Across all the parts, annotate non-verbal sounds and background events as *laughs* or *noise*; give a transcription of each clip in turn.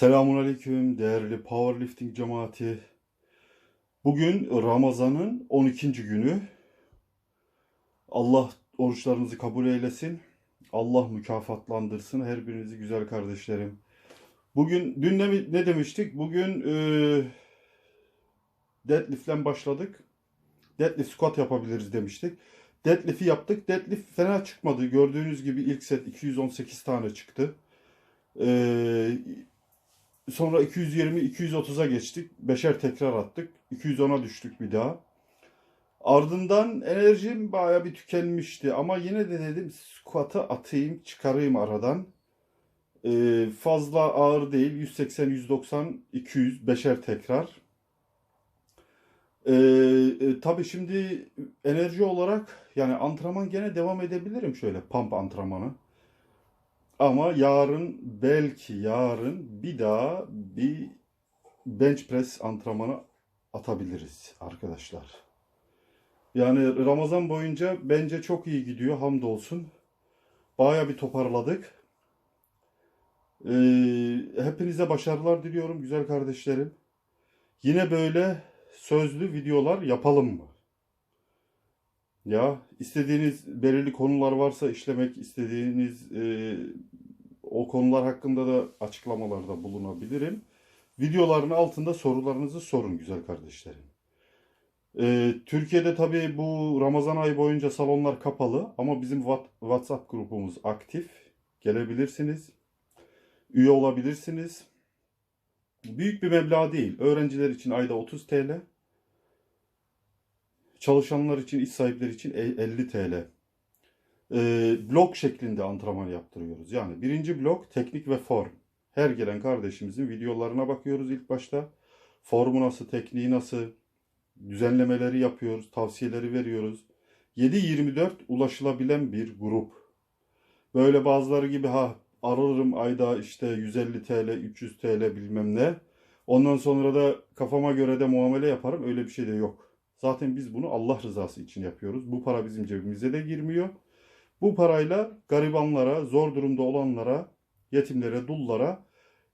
Selamun Aleyküm değerli powerlifting cemaati. Bugün Ramazan'ın 12. günü. Allah oruçlarınızı kabul eylesin. Allah mükafatlandırsın her birinizi güzel kardeşlerim. Bugün dün ne, ne demiştik? Bugün e, deadlift'ten başladık. Deadlift squat yapabiliriz demiştik. Deadlift'i yaptık. Deadlift fena çıkmadı. Gördüğünüz gibi ilk set 218 tane çıktı. Ee, sonra 220-230'a geçtik. Beşer tekrar attık. 210'a düştük bir daha. Ardından enerjim baya bir tükenmişti. Ama yine de dedim squat'a atayım çıkarayım aradan. Ee, fazla ağır değil. 180, 190, 200 beşer tekrar. Ee, e, tabii şimdi enerji olarak yani antrenman gene devam edebilirim şöyle pump antrenmanı. Ama yarın belki yarın bir daha bir bench press antrenmanı atabiliriz arkadaşlar. Yani Ramazan boyunca bence çok iyi gidiyor hamdolsun. Baya bir toparladık. Ee, hepinize başarılar diliyorum güzel kardeşlerim. Yine böyle sözlü videolar yapalım mı? Ya istediğiniz belirli konular varsa işlemek istediğiniz e, o konular hakkında da açıklamalarda bulunabilirim. Videoların altında sorularınızı sorun güzel kardeşlerim. E, Türkiye'de tabii bu Ramazan ayı boyunca salonlar kapalı ama bizim WhatsApp grubumuz aktif. Gelebilirsiniz. Üye olabilirsiniz. Büyük bir meblağ değil. Öğrenciler için ayda 30 TL. Çalışanlar için, iş sahipleri için 50 TL. Ee, blok şeklinde antrenman yaptırıyoruz. Yani birinci blok teknik ve form. Her gelen kardeşimizin videolarına bakıyoruz ilk başta. Formu nasıl, tekniği nasıl, düzenlemeleri yapıyoruz, tavsiyeleri veriyoruz. 7-24 ulaşılabilen bir grup. Böyle bazıları gibi ha ararım ayda işte 150 TL, 300 TL bilmem ne. Ondan sonra da kafama göre de muamele yaparım. Öyle bir şey de yok. Zaten biz bunu Allah rızası için yapıyoruz. Bu para bizim cebimize de girmiyor. Bu parayla garibanlara, zor durumda olanlara, yetimlere, dullara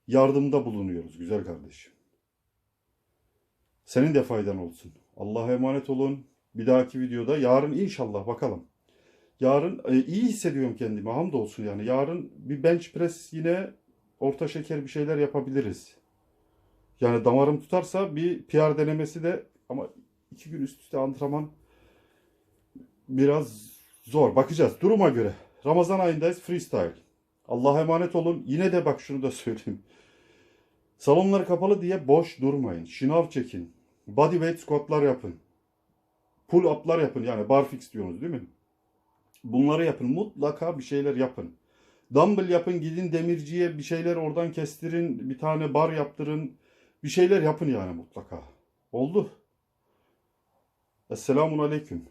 yardımda bulunuyoruz güzel kardeşim. Senin de faydan olsun. Allah'a emanet olun. Bir dahaki videoda yarın inşallah bakalım. Yarın e, iyi hissediyorum kendimi hamdolsun yani. Yarın bir bench press yine orta şeker bir şeyler yapabiliriz. Yani damarım tutarsa bir PR denemesi de ama iki gün üst üste antrenman biraz zor. Bakacağız duruma göre. Ramazan ayındayız freestyle. Allah'a emanet olun. Yine de bak şunu da *laughs* söyleyeyim. Salonlar kapalı diye boş durmayın. Şınav çekin. Bodyweight squatlar yapın. Pull up'lar yapın. Yani barfix diyorsunuz değil mi? Bunları yapın. Mutlaka bir şeyler yapın. Dumbbell yapın. Gidin demirciye bir şeyler oradan kestirin. Bir tane bar yaptırın. Bir şeyler yapın yani mutlaka. Oldu. Esselamun Aleyküm.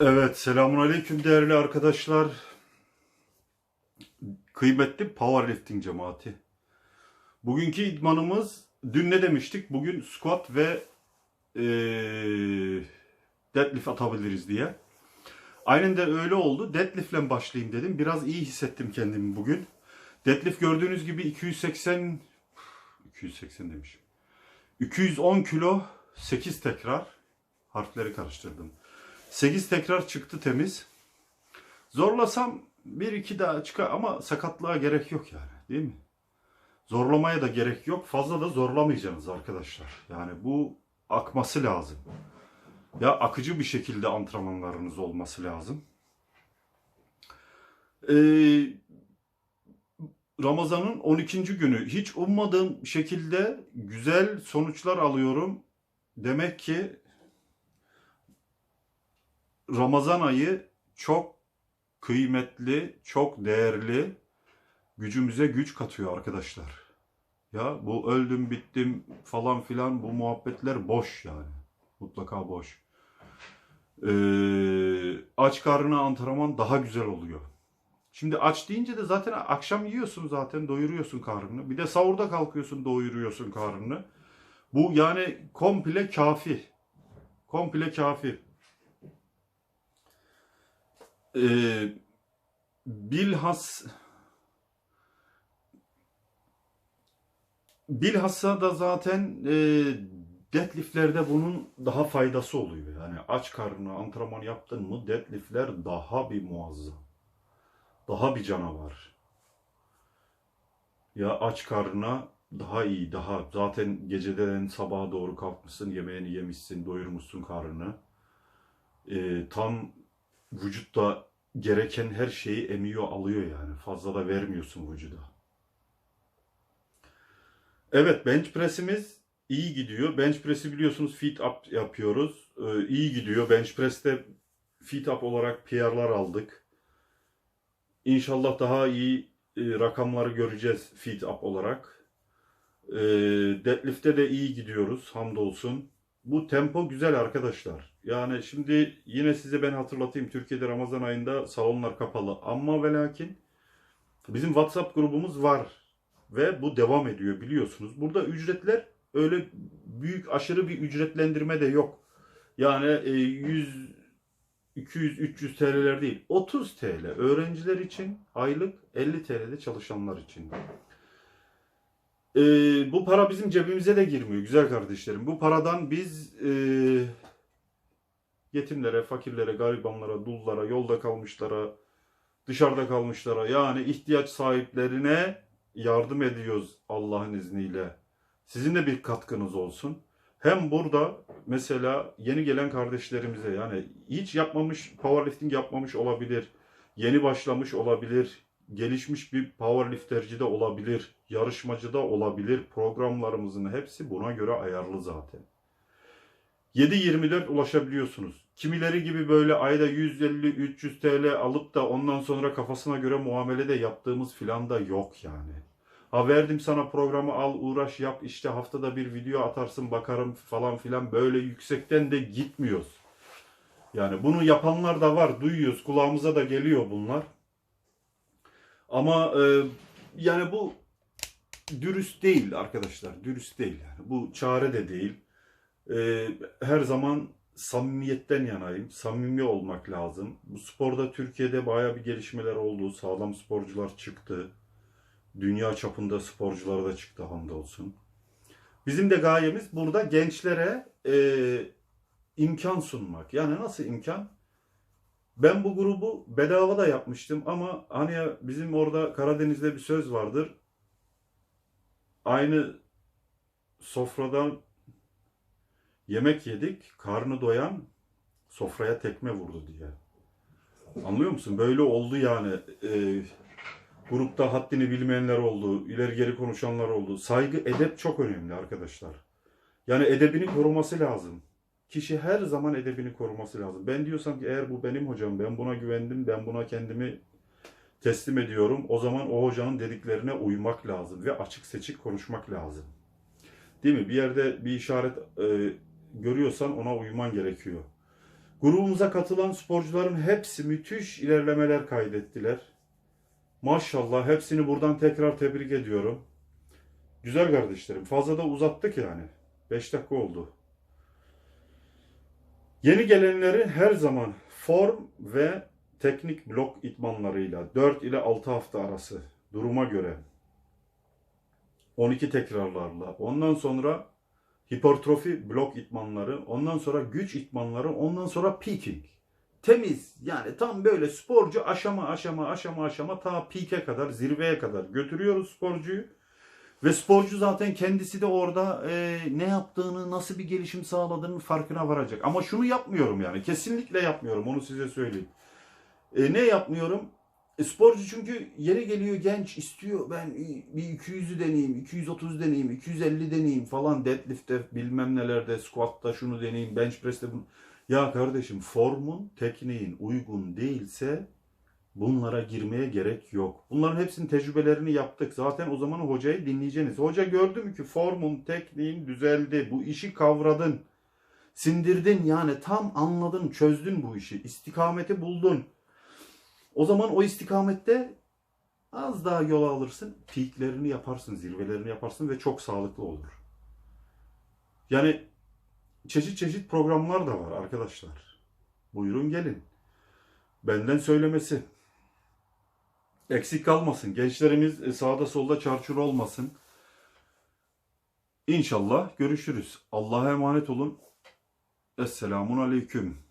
Evet, selamun aleyküm değerli arkadaşlar. Kıymetli powerlifting cemaati. Bugünkü idmanımız, dün ne demiştik? Bugün squat ve eee deadlift atabiliriz diye. Aynen de öyle oldu. Deadlift'le başlayayım dedim. Biraz iyi hissettim kendimi bugün. Deadlift gördüğünüz gibi 280 280 demişim. 210 kilo 8 tekrar harfleri karıştırdım. 8 tekrar çıktı temiz. Zorlasam 1-2 daha çıkar ama sakatlığa gerek yok yani değil mi? Zorlamaya da gerek yok. Fazla da zorlamayacaksınız arkadaşlar. Yani bu akması lazım. Ya akıcı bir şekilde antrenmanlarınız olması lazım. Ee, Ramazan'ın 12. günü hiç ummadığım şekilde güzel sonuçlar alıyorum. Demek ki Ramazan ayı çok kıymetli, çok değerli, gücümüze güç katıyor arkadaşlar. Ya bu öldüm bittim falan filan bu muhabbetler boş yani. Mutlaka boş. Ee, aç karnına antrenman daha güzel oluyor. Şimdi aç deyince de zaten akşam yiyorsun zaten doyuruyorsun karnını. Bir de sahurda kalkıyorsun doyuruyorsun karnını. Bu yani komple kafi. Komple kafi. Ee, bilhas bilhassa da zaten e, deadliftlerde bunun daha faydası oluyor. Yani aç karnına antrenman yaptın mı deadliftler daha bir muazzam. Daha bir canavar. Ya aç karnına daha iyi, daha zaten geceden sabaha doğru kalkmışsın, yemeğini yemişsin, doyurmuşsun karnını. Ee, tam vücutta gereken her şeyi emiyor, alıyor yani. Fazla da vermiyorsun vücuda. Evet, bench press'imiz iyi gidiyor. Bench press'i biliyorsunuz feet up yapıyoruz. Ee, iyi gidiyor. Bench press'te feet up olarak PR'lar aldık. İnşallah daha iyi e, rakamları göreceğiz feet up olarak. E, deadlift'te de iyi gidiyoruz hamdolsun. Bu tempo güzel arkadaşlar. Yani şimdi yine size ben hatırlatayım. Türkiye'de Ramazan ayında salonlar kapalı. Ama ve lakin bizim WhatsApp grubumuz var. Ve bu devam ediyor biliyorsunuz. Burada ücretler öyle büyük aşırı bir ücretlendirme de yok. Yani e, 100 200-300 TL'ler değil 30 TL öğrenciler için aylık 50 TL'de çalışanlar için. Ee, bu para bizim cebimize de girmiyor güzel kardeşlerim. Bu paradan biz e, yetimlere, fakirlere, garibanlara, dullara, yolda kalmışlara, dışarıda kalmışlara yani ihtiyaç sahiplerine yardım ediyoruz Allah'ın izniyle. Sizin de bir katkınız olsun. Hem burada mesela yeni gelen kardeşlerimize yani hiç yapmamış, powerlifting yapmamış olabilir, yeni başlamış olabilir, gelişmiş bir powerlifterci de olabilir, yarışmacı da olabilir. Programlarımızın hepsi buna göre ayarlı zaten. 7-24 ulaşabiliyorsunuz. Kimileri gibi böyle ayda 150-300 TL alıp da ondan sonra kafasına göre muamele de yaptığımız filan da yok yani. Ha verdim sana programı al uğraş yap işte haftada bir video atarsın bakarım falan filan böyle yüksekten de gitmiyoruz. Yani bunu yapanlar da var duyuyoruz kulağımıza da geliyor bunlar. Ama e, yani bu dürüst değil arkadaşlar dürüst değil yani bu çare de değil. E, her zaman samimiyetten yanayım. Samimi olmak lazım. Bu sporda Türkiye'de baya bir gelişmeler oldu. Sağlam sporcular çıktı. Dünya çapında sporculara da çıktı hamdolsun. Bizim de gayemiz burada gençlere e, imkan sunmak. Yani nasıl imkan? Ben bu grubu bedava da yapmıştım ama hani ya bizim orada Karadeniz'de bir söz vardır. Aynı sofradan yemek yedik, karnı doyan sofraya tekme vurdu diye. Anlıyor musun? Böyle oldu yani. E, Grupta haddini bilmeyenler oldu, ileri geri konuşanlar oldu. Saygı, edep çok önemli arkadaşlar. Yani edebini koruması lazım. Kişi her zaman edebini koruması lazım. Ben diyorsam ki eğer bu benim hocam, ben buna güvendim, ben buna kendimi teslim ediyorum. O zaman o hocanın dediklerine uymak lazım ve açık seçik konuşmak lazım. Değil mi? Bir yerde bir işaret e, görüyorsan ona uyman gerekiyor. Grubumuza katılan sporcuların hepsi müthiş ilerlemeler kaydettiler. Maşallah hepsini buradan tekrar tebrik ediyorum. Güzel kardeşlerim. Fazla da uzattık yani. 5 dakika oldu. Yeni gelenleri her zaman form ve teknik blok itmanlarıyla 4 ile 6 hafta arası duruma göre 12 tekrarlarla ondan sonra hipertrofi blok itmanları, ondan sonra güç itmanları, ondan sonra peaking. Temiz yani tam böyle sporcu aşama aşama aşama aşama ta peak'e kadar zirveye kadar götürüyoruz sporcuyu. Ve sporcu zaten kendisi de orada e, ne yaptığını, nasıl bir gelişim sağladığının farkına varacak. Ama şunu yapmıyorum yani. Kesinlikle yapmıyorum. Onu size söyleyeyim. E, ne yapmıyorum? E, sporcu çünkü yeri geliyor genç istiyor. Ben bir 200'ü deneyeyim, 230 deneyeyim, 250 deneyeyim falan. Deadlift'te bilmem nelerde, squat'ta şunu deneyeyim, bench press'te bunu. Ya kardeşim formun, tekniğin uygun değilse Bunlara girmeye gerek yok. Bunların hepsinin tecrübelerini yaptık. Zaten o zaman hocayı dinleyeceksiniz. Hoca gördü mü ki formun, tekniğin düzeldi. Bu işi kavradın. Sindirdin yani tam anladın, çözdün bu işi. İstikameti buldun. O zaman o istikamette az daha yol alırsın. Peaklerini yaparsın, zirvelerini yaparsın ve çok sağlıklı olur. Yani çeşit çeşit programlar da var arkadaşlar. Buyurun gelin. Benden söylemesi. Eksik kalmasın. Gençlerimiz e, sağda solda çarçur olmasın. İnşallah görüşürüz. Allah'a emanet olun. Esselamun Aleyküm.